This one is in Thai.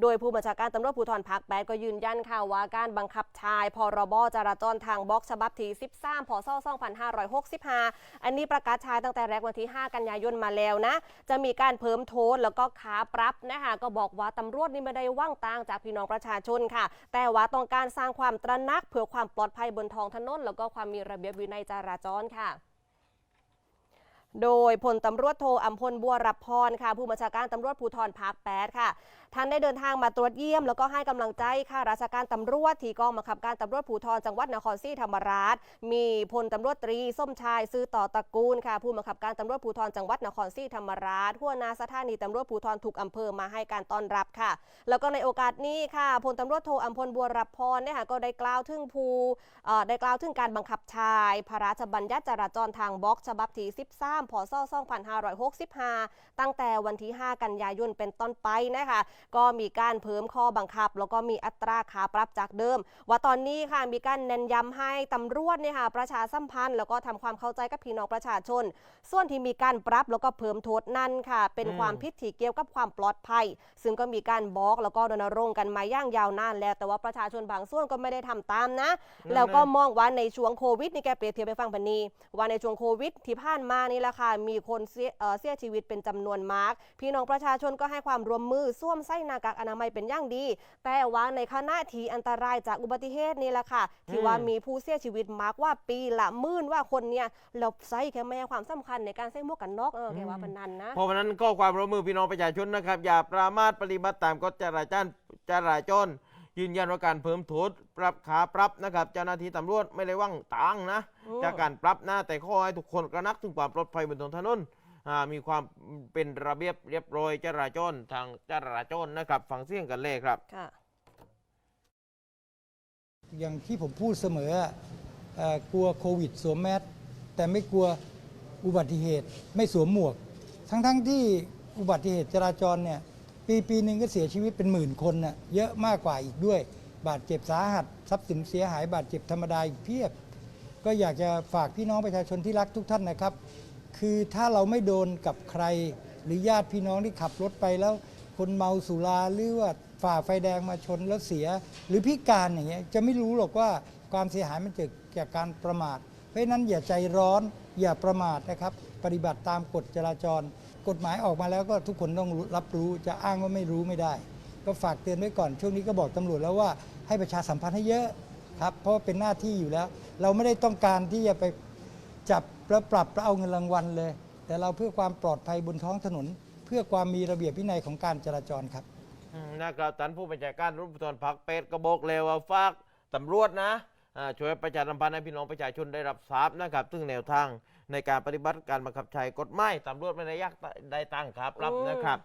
โดยผู้บัญชาการตำรวจภูธรภาค8ก็ยืนยันค่ะว่าการบังคับใชาย พรบจราจรทางบล็อกฉบับที่13พศ2565 อันนี้ประกาศใช้ตั้งแต่แรกวันที่ 5 กันยายนมาแล้วนะ จะมีการเพิ่มโทษแล้วก็ขาปรับนะคะก็บอกว่าตำรวจนี่ไม่ได้ว่างต่างจากพี่น้องประชาชนค่ะ แต่ว่าต้องการสร้างความตระหนักเพื่อความปลอดภัยบนท้องถนนแล้วก็ความมีระเบียบวินัยจราจรค่ะ โดยพลตำรวจโทอัมพลบัวรับพรค่ะ ผู้บัญชาการตำรวจภูธรภาค8ค่ะ ท่านได้เดินทางมาตรวจเยี่ยม แล้วก็ให้กำลังใจค่ะราชการตำรวจที่กองบังคับการตำรวจภูธรจังหวัดนครศรีธรรมราช มีพลตำรวจตรีส้มชายซื้อต่อตระกูลค่ะ ผู้บังคับการตำรวจภูธรจังหวัดนครศรีธรรมราชหัวหน้าสถานีตำรวจภูธรทุกอำเภอมาให้การต้อนรับค่ะ แล้วก็ในโอกาสนี้ค่ะพลตำรวจโทอัมพลบัวรับพรเนี่ยค่ะก็ได้กล่าวถึงภูได้กล่าวถึงการบังคับใชาย พระราชบัญญัติจราจรทางบล็อกฉบับที่13พศ2565 ตั้งแต่วันที่ 5 กันยายนเป็นต้นไปนะคะ ก็มีการเพิ่มข้อบังคับ แล้วก็มีอัตราค่าปรับจากเดิม ว่าตอนนี้ค่ะมีการเน้นย้ำให้ตำรวจเนี่ยค่ะประชาสัมพันธ์ แล้วก็ทำความเข้าใจกับพี่น้องประชาชน ส่วนที่มีการปรับแล้วก็เพิ่มโทษนั่นค่ะ เป็นอืมความผิดที่เกี่ยวกับความปลอดภัย ซึ่งก็มีการบอกแล้วก็รณรงค์กันมาอย่างยาวนานแล้ว แต่ว่าประชาชนบางส่วนก็ไม่ได้ทำตามนะ แล้วก็มองว่าในช่วงโควิดนี่แกเปรียบเทียบไปฟังพันนีว่าในช่วงโควิดที่ผ่านมานี่แหละค่ะมีคนเสียเอ่อเสียชีวิตเป็นจำนวนมาก พี่น้องประชาชนก็ให้ความร่วมมือสวมใส่หน้ากากอนามัยเป็นอย่างดี แต่ว่าในขณะที่อันตรายจากอุบัติเหตุนี่แหละค่ะที่ว่ามีผู้เสียชีวิตมากกว่าปีละหมื่นว่าคนเนี่ยเราใส่แค่ไม่ให้ความสำคัญในการใส่หมวกกันน็อกเออแกว่าปานนันนะเพราะฉะนั้นก็ความร่วมมือพี่น้องประชาชนนะครับ อย่าประมาทปฏิบัติตามกฎจราจรจราจร ยืนยันว่าการเพิ่มโทษปรับขาปรับนะครับ เจ้าหน้าที่ตำรวจไม่ได้ว่างตังค์นะอืมจากการปรับนะแต่ข้อให้ทุกคนกระนักถึงความปลอดภัยบนท้องถนนอ่ามีความเป็นระเบียบเรียบร้อยจราจรทางจราจรนะครับฟังเสียงกันเลยครับค่ะอย่างที่ผมพูดเสมออะเอ่อกลัวโควิดสวมแมสแต่ไม่กลัวอุบัติเหตุไม่สวมหมวก ทั้งๆทที่อุบัติเหตุจราจรเนี่ย ปีปีหนึ่งก็เสียชีวิตเป็นหมื่นคนน่ะเยอะมากกว่าอีกด้วย บาดเจ็บสาหัสทรัพย์สินเสียหายบาดเจ็บธรรมดาอีกเพียบ ก็อยากจะฝากพี่น้องประชาชนที่รักทุกท่านนะครับ คือถ้าเราไม่โดนกับใคร หรือญาติพี่น้องที่ขับรถไปแล้ว คนเมาสุราหรือว่าฝ่าไฟแดงมาชนแล้วเสีย หรือพิการอย่างเงี้ยจะไม่รู้หรอกว่าความเสียหายมันเกิดจากการประมาท เพราะฉะนั้นอย่าใจร้อนอย่าประมาทนะครับ ปฏิบัติตามกฎจราจร กฎหมายออกมาแล้วก็ทุกคนต้องรับรู้จะอ้างว่าไม่รู้ไม่ได้ ก็ฝากเตือนไว้ก่อนช่วงนี้ก็บอกตำรวจแล้วว่าให้ประชาสัมพันธ์ให้เยอะครับเพราะเป็นหน้าที่อยู่แล้ว เราไม่ได้ต้องการที่จะไปจับแล้วปรับแล้วเอาเงินรางวัลเลย แต่เราเพื่อความปลอดภัยบนท้องถนน เพื่อความมีระเบียบวินัยของการจราจรครับนะครับท่านผู้บัญชาการรุปตรพักเป็ดก็บอกเลยว่าฝากตำรวจนะช่วยประชาสัมพันธ์ให้พี่น้องประชาชนได้รับทราบนะครับซึ่งแนวทาง ในการปฏิบัติการบังคับใช้กฎหมายตำรวจไม่ได้ยากได้ตั้งครับรับนะครับ